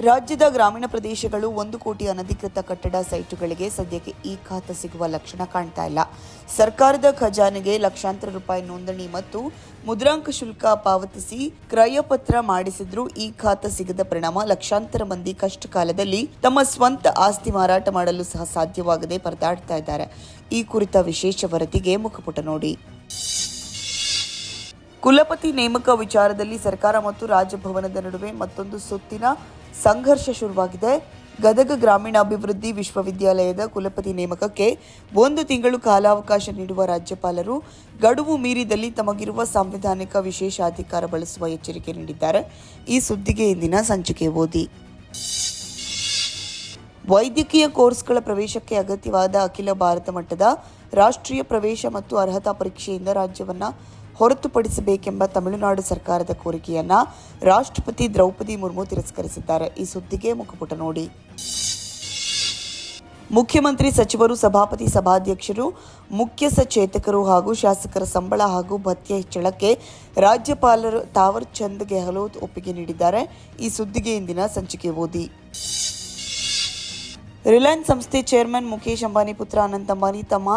ರಾಜ್ಯದ ಗ್ರಾಮೀಣ ಪ್ರದೇಶಗಳು ಒಂದು ಕೋಟಿ ಅನಧಿಕೃತ ಕಟ್ಟಡ ಸೈಟುಗಳಿಗೆ ಸದ್ಯಕ್ಕೆ ಈ ಖಾತೆ ಸಿಗುವ ಲಕ್ಷಣ ಕಾಣ್ತಾ ಇಲ್ಲ. ಸರ್ಕಾರದ ಖಜಾನೆಗೆ ಲಕ್ಷಾಂತರ ರೂಪಾಯಿ ನೋಂದಣಿ ಮತ್ತು ಮುದ್ರಾಂಕ ಶುಲ್ಕ ಪಾವತಿಸಿ ಕ್ರಯಪತ್ರ ಮಾಡಿಸಿದ್ರೂ ಈ ಖಾತೆ ಸಿಗದ ಪರಿಣಾಮ ಲಕ್ಷಾಂತರ ಮಂದಿ ಕಷ್ಟ ಕಾಲದಲ್ಲಿ ತಮ್ಮ ಸ್ವಂತ ಆಸ್ತಿ ಮಾರಾಟ ಮಾಡಲು ಸಹ ಸಾಧ್ಯವಾಗದೆ ಪರದಾಡ್ತಾ ಇದ್ದಾರೆ. ಈ ಕುರಿತ ವಿಶೇಷ ವರದಿಗೆ ಮುಖಪುಟ ನೋಡಿ. ಕುಲಪತಿ ನೇಮಕ ವಿಚಾರದಲ್ಲಿ ಸರ್ಕಾರ ಮತ್ತು ರಾಜಭವನದ ನಡುವೆ ಮತ್ತೊಂದು ಸುತ್ತಿನ ಸಂಘರ್ಷ ಶುರುವಾಗಿದೆ. ಗದಗ ಗ್ರಾಮೀಣಾಭಿವೃದ್ಧಿ ವಿಶ್ವವಿದ್ಯಾಲಯದ ಕುಲಪತಿ ನೇಮಕಕ್ಕೆ ಒಂದು ತಿಂಗಳು ಕಾಲಾವಕಾಶ ನೀಡುವ ರಾಜ್ಯಪಾಲರು ಗಡುವು ಮೀರಿದಲ್ಲಿ ತಮಗಿರುವ ಸಾಂವಿಧಾನಿಕ ವಿಶೇಷ ಅಧಿಕಾರ ಬಳಸುವ ಎಚ್ಚರಿಕೆ ನೀಡಿದ್ದಾರೆ. ಈ ಸುದ್ದಿಗೆ ಇಂದಿನ ಸಂಚಿಕೆ ಓದಿ. ವೈದ್ಯಕೀಯ ಕೋರ್ಸ್ಗಳ ಪ್ರವೇಶಕ್ಕೆ ಅಗತ್ಯವಾದ ಅಖಿಲ ಭಾರತ ಮಟ್ಟದ ರಾಷ್ಟ್ರೀಯ ಪ್ರವೇಶ ಮತ್ತು ಅರ್ಹತಾ ಪರೀಕ್ಷೆಯಿಂದ ರಾಜ್ಯವನ್ನ ಹೊರತುಪಡಿಸಬೇಕೆಂಬ ತಮಿಳುನಾಡು ಸರ್ಕಾರದ ಕೋರಿಕೆಯನ್ನ ರಾಷ್ಟ್ರಪತಿ ದ್ರೌಪದಿ ಮುರ್ಮು ತಿರಸ್ಕರಿಸಿದ್ದಾರೆ. ಈ ಸುದ್ದಿಗೆ ಮುಖಪುಟ ನೋಡಿ. ಮುಖ್ಯಮಂತ್ರಿ ಸಚಿವರು, ಸಭಾಪತಿ ಸಭಾಧ್ಯಕ್ಷರು, ಮುಖ್ಯ ಸಚೇತಕರು ಹಾಗೂ ಶಾಸಕರ ಸಂಬಳ ಹಾಗೂ ಭತ್ಯೆ ಹೆಚ್ಚಳಕ್ಕೆ ರಾಜ್ಯಪಾಲರು ತಾವರ್ ಚಂದ್ ಗೆಹ್ಲೋತ್ ಒಪ್ಪಿಗೆ ನೀಡಿದ್ದಾರೆ. ಈ ಸುದ್ದಿಗೆ ಇಂದಿನ ಸಂಚಿಕೆ ಓದಿ. ರಿಲಯನ್ಸ್ ಸಂಸ್ಥೆ ಚೇರ್ಮನ್ ಮುಖೇಶ್ ಅಂಬಾನಿ ಪುತ್ರ ಅನಂತ್ ಅಂಬಾನಿ ತಮ್ಮ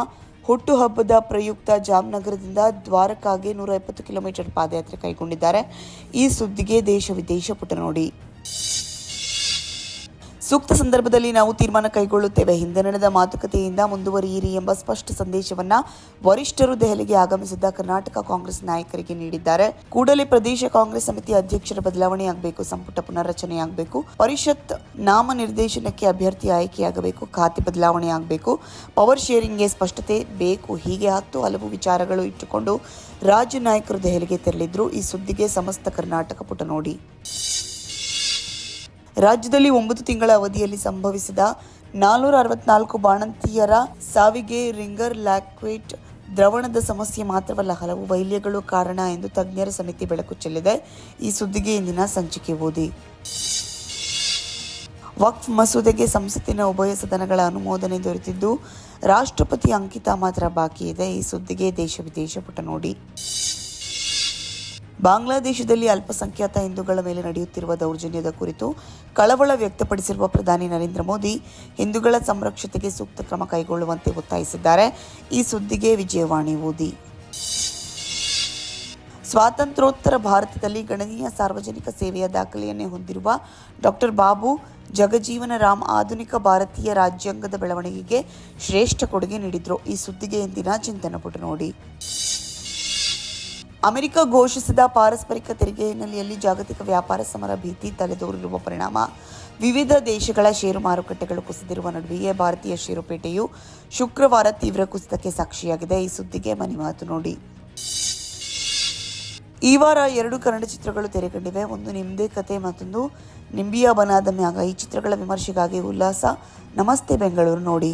ಹುಟ್ಟುಹಬ್ಬದ ಪ್ರಯುಕ್ತ ಜಾಮ್ನಗರದಿಂದ ದ್ವಾರಕಾಗೆ ನೂರ ಕಿಲೋಮೀಟರ್ ಪಾದಯಾತ್ರೆ ಕೈಗೊಂಡಿದ್ದಾರೆ. ಈ ಸುದ್ದಿಗೆ ದೇಶ ವಿದೇಶ ಪುಟ ನೋಡಿ ಸೂಕ್ತ ಸಂದರ್ಭದಲ್ಲಿ ನಾವು ತೀರ್ಮಾನ ಕೈಗೊಳ್ಳುತ್ತೇವೆ. ಹಿಂದೆ ನಡೆದ ಮಾತುಕತೆಯಿಂದ ಮುಂದುವರಿಯಿರಿ ಎಂಬ ಸ್ಪಷ್ಟ ಸಂದೇಶವನ್ನ ವರಿಷ್ಠರು ದೆಹಲಿಗೆ ಆಗಮಿಸಿದ್ದ ಕರ್ನಾಟಕ ಕಾಂಗ್ರೆಸ್ ನಾಯಕರಿಗೆ ನೀಡಿದ್ದಾರೆ. ಕೂಡಲೇ ಪ್ರದೇಶ ಕಾಂಗ್ರೆಸ್ ಸಮಿತಿ ಅಧ್ಯಕ್ಷರ ಬದಲಾವಣೆಯಾಗಬೇಕು ಸಂಪುಟ ಪುನರ್ರಚನೆಯಾಗಬೇಕು ಪರಿಷತ್ ನಾಮ ನಿರ್ದೇಶನಕ್ಕೆ ಅಭ್ಯರ್ಥಿ ಆಯ್ಕೆಯಾಗಬೇಕು ಖಾತೆ ಬದಲಾವಣೆಯಾಗಬೇಕು ಪವರ್ ಶೇರಿಂಗ್ಗೆ ಸ್ಪಷ್ಟತೆ ಬೇಕು, ಹೀಗೆ ಹತ್ತು ಹಲವು ವಿಚಾರಗಳು ಇಟ್ಟುಕೊಂಡು ರಾಜ್ಯ ನಾಯಕರು ದೆಹಲಿಗೆ ತೆರಳಿದ್ರು. ಈ ಸುದ್ದಿಗೆ ಸಮಸ್ತ ಕರ್ನಾಟಕ ಪುಟ ನೋಡಿ. ರಾಜ್ಯದಲ್ಲಿ ಒಂಬತ್ತು ತಿಂಗಳ ಅವಧಿಯಲ್ಲಿ ಸಂಭವಿಸಿದ ನಾಲ್ನೂರ ಅರವತ್ನಾಲ್ಕು ಬಾಣಂತಿಯರ ಸಾವಿಗೆ ರಿಂಗರ್ ಲ್ಯಾಕ್ವೇಟ್ ದ್ರವಣದ ಸಮಸ್ಯೆ ಮಾತ್ರವಲ್ಲ, ಹಲವು ವೈಲ್ಯಗಳು ಕಾರಣ ಎಂದು ತಜ್ಞರ ಸಮಿತಿ ಬೆಳಕು ಚೆಲ್ಲಿದೆ. ಈ ಸುದ್ದಿಗೆ ಇಂದಿನ ಸಂಚಿಕೆ ಓದಿ. ವಕ್ಫ್ ಮಸೂದೆಗೆ ಸಂಸತ್ತಿನ ಉಭಯ ಸದನಗಳ ಅನುಮೋದನೆ ದೊರೆತಿದ್ದು, ರಾಷ್ಟ್ರಪತಿ ಅಂಕಿತ ಮಾತ್ರ ಬಾಕಿ ಇದೆ. ಈ ಸುದ್ದಿಗೆ ದೇಶ ವಿದೇಶ ಪುಟ ನೋಡಿ. ಬಾಂಗ್ಲಾದೇಶದಲ್ಲಿ ಅಲ್ಪಸಂಖ್ಯಾತ ಹಿಂದೂಗಳ ಮೇಲೆ ನಡೆಯುತ್ತಿರುವ ದೌರ್ಜನ್ಯದ ಕುರಿತು ಕಳವಳ ವ್ಯಕ್ತಪಡಿಸಿರುವ ಪ್ರಧಾನಿ ನರೇಂದ್ರ ಮೋದಿ ಹಿಂದೂಗಳ ಸಂರಕ್ಷತೆಗೆ ಸೂಕ್ತ ಕ್ರಮ ಕೈಗೊಳ್ಳುವಂತೆ ಒತ್ತಾಯಿಸಿದ್ದಾರೆ. ಈ ಸುದ್ದಿಗೆ ವಿಜಯವಾಣಿ ಓದಿ. ಸ್ವಾತಂತ್ರ್ಯೋತ್ತರ ಭಾರತದಲ್ಲಿ ಗಣನೀಯ ಸಾರ್ವಜನಿಕ ಸೇವೆಯ ದಾಖಲೆಯನ್ನೇ ಹೊಂದಿರುವ ಡಾಕ್ಟರ್ ಬಾಬು ಜಗಜೀವನ ರಾಮ್ ಆಧುನಿಕ ಭಾರತೀಯ ರಾಜ್ಯಾಂಗದ ಬೆಳವಣಿಗೆಗೆ ಶ್ರೇಷ್ಠ ಕೊಡುಗೆ ನೀಡಿದ್ರು. ಈ ಸುದ್ದಿಗೆ ಇಂದಿನ ಚಿಂತನ ಪುಟ ನೋಡಿ. ಅಮೆರಿಕ ಘೋಷಿಸಿದ ಪಾರಸ್ಪರಿಕ ತೆರಿಗೆ ಹಿನ್ನೆಲೆಯಲ್ಲಿ ಜಾಗತಿಕ ವ್ಯಾಪಾರ ಸಮರ ಭೀತಿ ತಲೆದೋರಿರುವ ಪರಿಣಾಮ. ವಿವಿಧ ದೇಶಗಳ ಷೇರು ಮಾರುಕಟ್ಟೆಗಳು ಕುಸಿದಿರುವ ನಡುವೆಯೇ ಭಾರತೀಯ ಷೇರುಪೇಟೆಯು ಶುಕ್ರವಾರ ತೀವ್ರ ಕುಸಿತಕ್ಕೆ ಸಾಕ್ಷಿಯಾಗಿದೆ. ಈ ಸುದ್ದಿಗೆ ಮನೆ ಮಾತು ನೋಡಿ. ಈ ವಾರ ಎರಡು ಕನ್ನಡ ಚಿತ್ರಗಳು ತೆರೆಕಂಡಿವೆ. ಒಂದು ನಿಮ್ಮದೇ ಕತೆ, ಮತ್ತೊಂದು ನಿಂಬಿಯ ಬನಾದ ಮ್ಯಾಗ ಈ ಚಿತ್ರಗಳ ವಿಮರ್ಶೆಗಾಗಿ ಉಲ್ಲಾಸ. ನಮಸ್ತೆ ಬೆಂಗಳೂರು, ನೋಡಿ.